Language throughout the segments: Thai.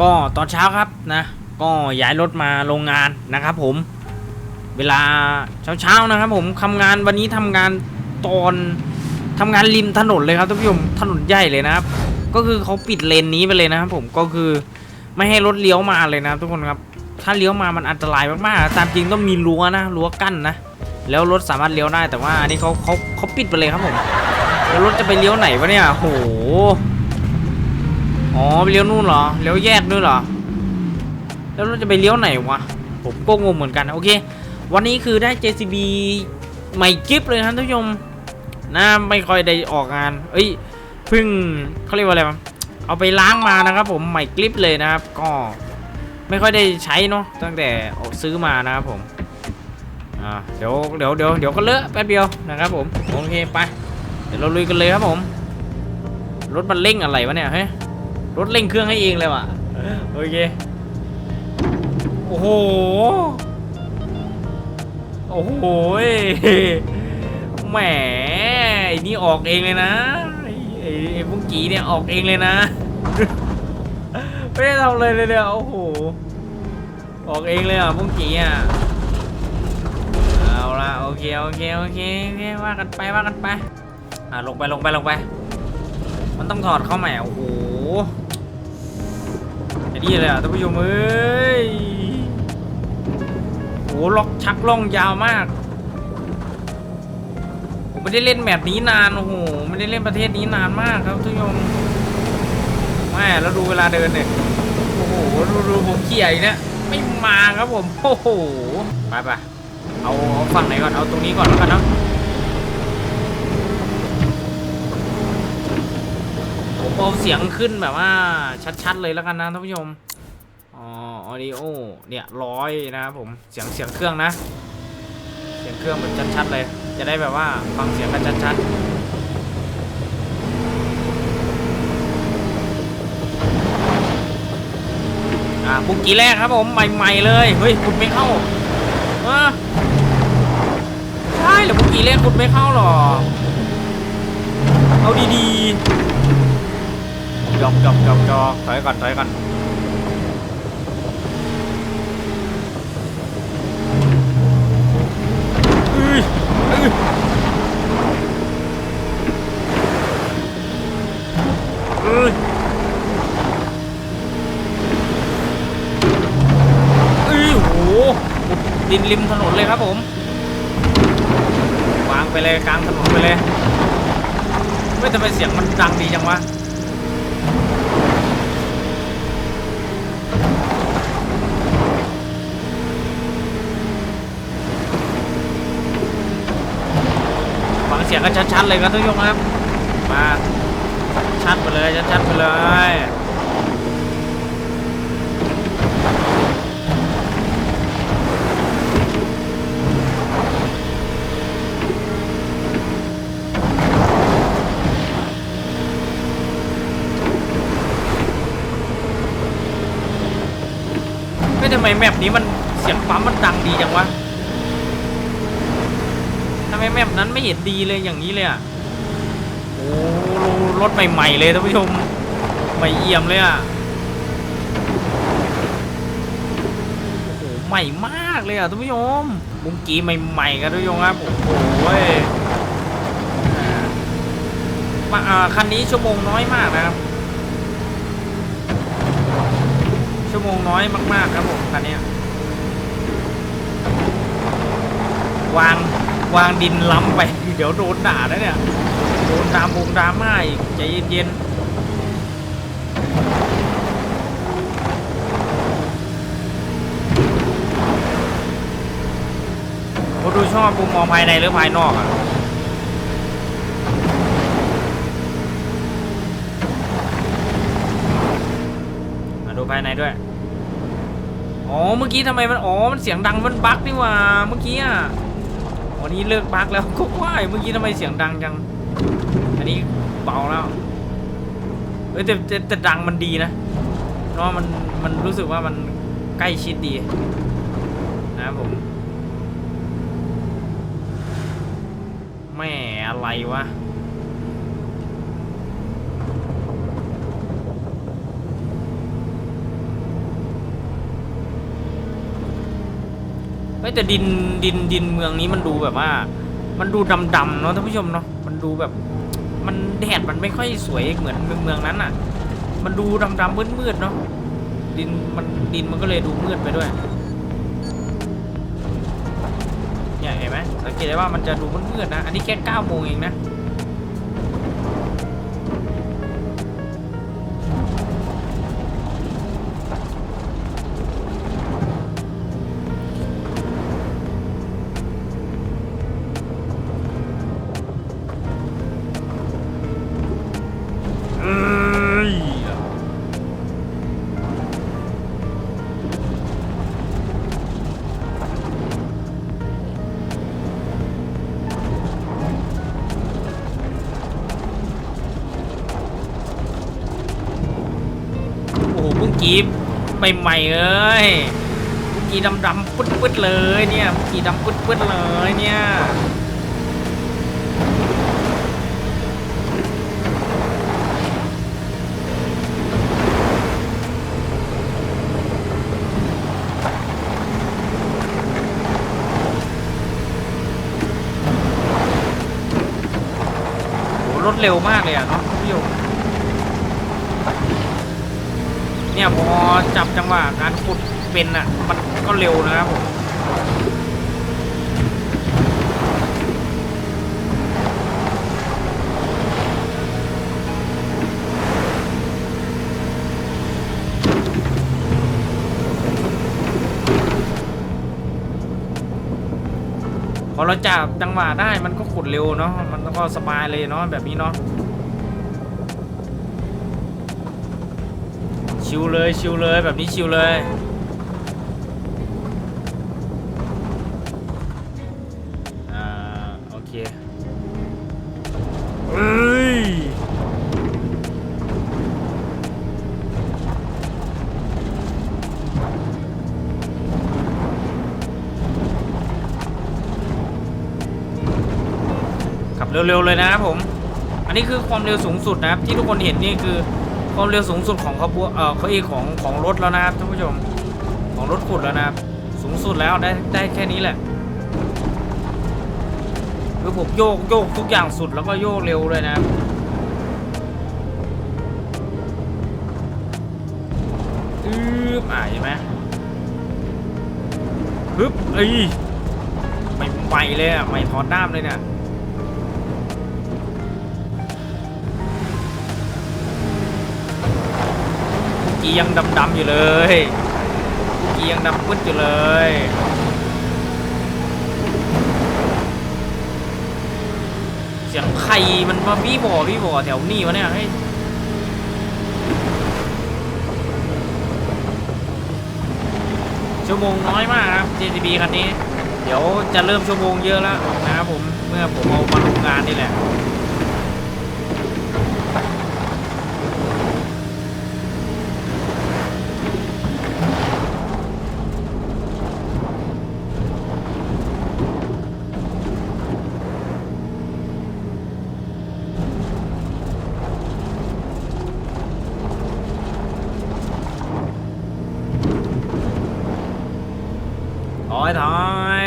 ก็ตอนเช้าครับนะ ก็ย้ายรถมาโรงงานนะครับผม เวลาเช้าๆนะครับ ผมทำงานวันนี้ทำงานตอนทำงานริมถนนเลยครับท่านผู้ชมถนนใหญ่เลยนะครับ ก็คือเขาปิดเลนนี้ไปเลยนะครับ ผมก็คือไม่ให้รถเลี้ยวมาเลยนะทุกคนครับ ถ้าเลี้ยวมามันอันตรายมากๆ ตามจริงต้องมีรั้วนะรั้วกั้นนะแล้วรถสามารถเลี้ยวได้แต่ว่าอันนี้เขาเขาเขาปิดไปเลยครับผมแล้วรถจะไปเลี้ยวไหนวะเนี่ยโห อ๋อไปเลี้ยวนู่นเหรอเลี้ยวแยกด้วยเหรอ แล้วเรถจะไปเลี้ยวไหนวะผมก็งงเหมือนกันโอเค วันนี้คือได้ JCB ใหม่กิฟเลยครับท่านผู้ชมนะไม่ค่อยได้ออกงาน เอ้ยเพิ่งเขาเรียกว่าอะไรวะเอาไปล้างมานะครับ ผมใหม่กลิปเลยนะครับ ก็ไม่ค่อยได้ใช้เนาะตั้งแต่ซื้อมานะครับผมอ่าเดี๋ยวเดี๋ยวเดี๋ยวเดี๋ยวก็เลอะแป๊บเดียวนะครับ ผมโอเคไป เดี๋ยวเราลุยกันเลยครับผม รถมันเร่งอะไรวะเนี่ยเฮ้ย รถเร่งเครื่องให้เองเลยว่ะโอเคโอ้โหโอ้โหแหมไอ้นี่ออกเองเลยนะไอ้ไอ้พุงกีเนี่ยออกเองเลยนะไม่ได้ทำเลยเลยเนี่ยโอ้โหออกเองเลยอะพุงกีอะเอาละโอเคโอเคโอเคโอเคว่ากันไปว่ากันไปอะลงไปลงไปลงไป มันต้องถอดเข้าใหม่โอ้โห ไอ้นี่เลยอะท่านผู้ชมเอ้ยโอ้โหล็อกชักล่องยาวมาก ผมไม่ได้เล่นแมปนี้นานโอ้โหไม่ได้เล่นประเทศนี้นานมากครับทุกคนแม่แล้วดูเวลาเดินเนี่ยโอ้โหดูดูผมเขี่ยเนี่ยไม่มาครับผมโอ้โหไปไปเอาเอาฝั่งไหนก่อนเอาตรงนี้ก่อนแล้วกันเนาะ ผมเอาเสียงขึ้นแบบว่าชัดๆเลยแล้วกันนะท่านผู้ชม อ๋อออดิโอเนี่ยร้อยนะครับผมเสียงเสียงเครื่องนะ เสียงเครื่องแบบชัดๆเลย จะได้แบบว่าฟังเสียงกันชัดๆอ่าบุกกี้แรกครับผมใหม่ๆเลย เฮ้ยคุณไม่เข้าใช่หรือบุกกี้แรกคุณไม่เข้าหรอ เอาดีๆ จอกจอกจอกจอกถอยก่อนถอยก่อนดินริมถนนเลยครับผม วางไปเลยกลางถนนไปเลยไม่ทำไมเสียงมันดังดีจังวะ ฟังเสียงกันชัดๆเลยครับทุกยงครับ มาชัดไปเลยชัดๆไปเลย ทำไมแมปนี้มันเสียงปั๊มมันดังดีจังวะทำไมแมปนั้นไม่เห็นดีเลยอย่างนี้เลยอะโอ้รถใหม่ๆเลยท่านผู้ชมใหม่เอี่ยมเลยอะโอ้โหใหม่มากเลยอะท่านผู้ชมบุงกีใหม่ๆกันท่านผู้ชมครับโอ้โหเว้ยคันนี้ชั่วโมงน้อยมากนะครับ ชั่วโมงน้อยมากๆครับผมคันเนี้ยวางวางดินล้ำไป เดี๋ยวโดนด่าแล้วเนี่ย โดนดรามวงดราม่าอีกใจเย็นๆผมดูชอบมุมมองภายในหรือภายนอกอะ มาดูภายในด้วย อ๋อ เมื่อกี้ทำไมมัน อ๋อ มันเสียงดังมันบั๊กนี่ว่า เมื่อกี้อะวันนี้เลิกบั๊กแล้วก็ว่าอยู่เมื่อกี้ทำไมเสียงดังจัง อันนี้เบาแล้ว เอ้ยแต่แต่แต่ดังมันดีนะ เพราะมัน มันรู้สึกว่ามันใกล้ชิดดี นะผมแม่อะไรวะ ไม่แต่ดินดินดินเมืองนี้มันดูแบบว่า มันดูดำๆเนาะท่านผู้ชมเนาะมันดูแบบ มันแดดมันไม่ค่อยสวยเหมือนเมืองเมืองนั้นอะ มันดูดำๆมืดๆเนาะดินมันดินมันก็เลยดูมืดไปด้วยเนี่ยเห็นไหมสังเกตได้ว่ามันจะดูมืดๆนะ อันนี้แค่เก้าโมงเองนะ เอ้ยโอ้โหเพิ่งกีบใหม่ๆเอ้ยเมื่อกี้ดำๆปึ๊ดๆเลยเนี่ยเมื่อกี้ดำปึ๊ดๆเลยเนี่ย รถเร็วมากเลยอะเนาะพี่โยมเนี่ยพอจับจังหวะการขุดเป็นอะ มันก็เร็วนะครับผม อเราจับจังหวะได้มันก็ขุดเร็วเนาะมันก็สบายเลยเนาะแบบนี้เนาะชิวเลยชิวเลยแบบนี้ชิวเลย อ่าโอเค เร็วๆเลยนะครับผม อันนี้คือความเร็วสูงสุดนะครับ ที่ทุกคนเห็นนี่คือความเร็วสูงสุดของขบวนเอ่อเขาเอกของของรถแล้วนะครับท่านผู้ชมของรถขุดแล้วนะครับ สูงสุดแล้วได้ได้แค่นี้แหละคือผมโยกโยกทุกอย่างสุดแล้วก็โยกเร็วเลยนะครับอึ๊บอ่าเห็นไหมปึ๊บเอ้ยไม่ไปเลยอะไม่ถอดด้ามเลยเนี่ย กียังดำๆอยู่เลยกียังดำปึ๊ดอยู่เลยเสียงใครมันมาพี่บ่อพี่บ่อแถวนี้วะเนี่ยเฮ้ชั่วโมงน้อยมากครับ JCB คันนี้ เดี๋ยวจะเริ่มชั่วโมงเยอะแล้วนะครับผม เมื่อผมเอามาลงงานนี่แหละ ถอยถอย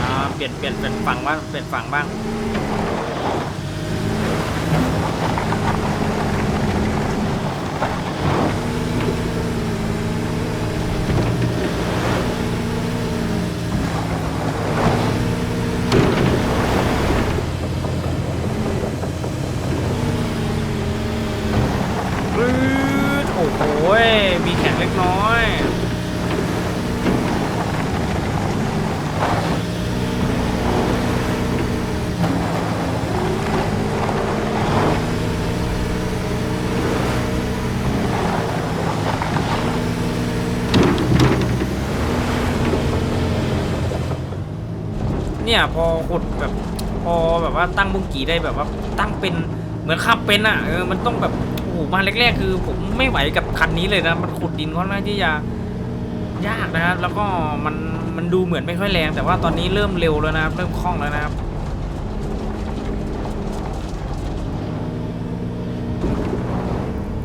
อ่าเป ลี่ยนเป็นฝั่งบ้างเปลี่ยนฝั่งบ้าง ปื๊ดโอ้โหยมีแข็งเล็กน้อย เนี่ยพอขุดแบบพอแบบว่าตั้งบุ้งกี่ได้แบบว่าตั้งเป็นเหมือนขับเป็นอะเออมันต้องแบบโอ้โหมาแรกๆ คือผมไม่ไหวกับคันนี้เลยนะมันขุดดินค่อนข้างที่จะยากนะครับแล้วก็มันมันดูเหมือนไม่ค่อยแรง แต่ว่าตอนนี้เริ่มเร็วแล้วนะครับเริ่มคล่องแล้วนะครับ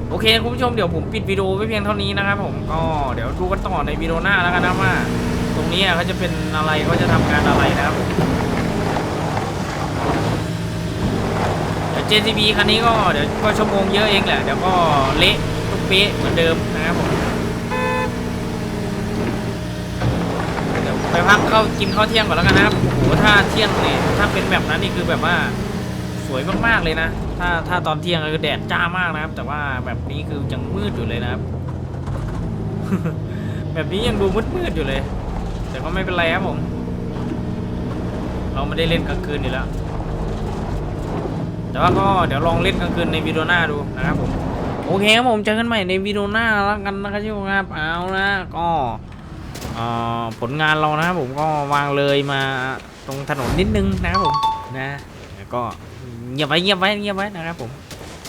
โอเคคุณผู้ชมเดี๋ยวผมปิดวิดีโอไว้เพียงเท่านี้นะครับผมก็เดี๋ยวดูกันต่อในวิดีโอหน้าแล้วกันนะว่า ตรงนี้อะเขาจะเป็นอะไรเขาจะทำงานอะไรนะครับเดี๋ยว JCB คันนี้ก็เดี๋ยวก็ชั่วโมงเยอะเองแหละเดี๋ยวก็เละทุกเป๊ะเหมือนเดิมนะครับผมเดี๋ยวไปพักเข้ากินข้าวเที่ยงก่อนแล้วกันนะครับโอ้โหถ้าเที่ยงเนี่ยถ้าเป็นแบบนั้นนี่คือแบบว่าสวยมากๆเลยนะ ถ้าถ้าตอนเที่ยงก็คือแดดจ้ามากนะครับ แต่ว่าแบบนี้คือยังมืดอยู่เลยนะครับ แบบนี้ยังดูมืดๆอยู่เลย แต่ก็ไม่เป็นไรครับผม เราไม่ได้เล่นกลางคืนอยู่แล้ว แต่ว่าก็เดี๋ยวลองเล่นกลางคืนในวิดีโอหน้าดูนะครับผม โอเคครับผมเจอกันใหม่ในวิดีโอหน้าแล้วกันนะครับทุกคนครับเอานะก็ผลงานเรานะครับผมก็วางเลยมาตรงถนนนิดนึงนะครับผมนะก็เงียบไว้เงียบไว้เงียบไว้นะครับผม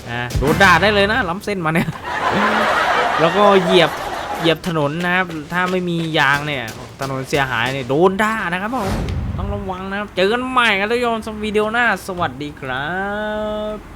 อ่าโดนด่าได้เลยนะล้ำเส้นมาเนี่ยแล้วก็เหยียบเหยียบถนนนะครับถ้าไม่มียางเนี่ย ถนนเสียหายเนี่ยโดนด่านะครับผมต้องระวังนะครับ เจอกันใหม่กันทุกโยมสวิดีโอหน้า สวัสดีครับ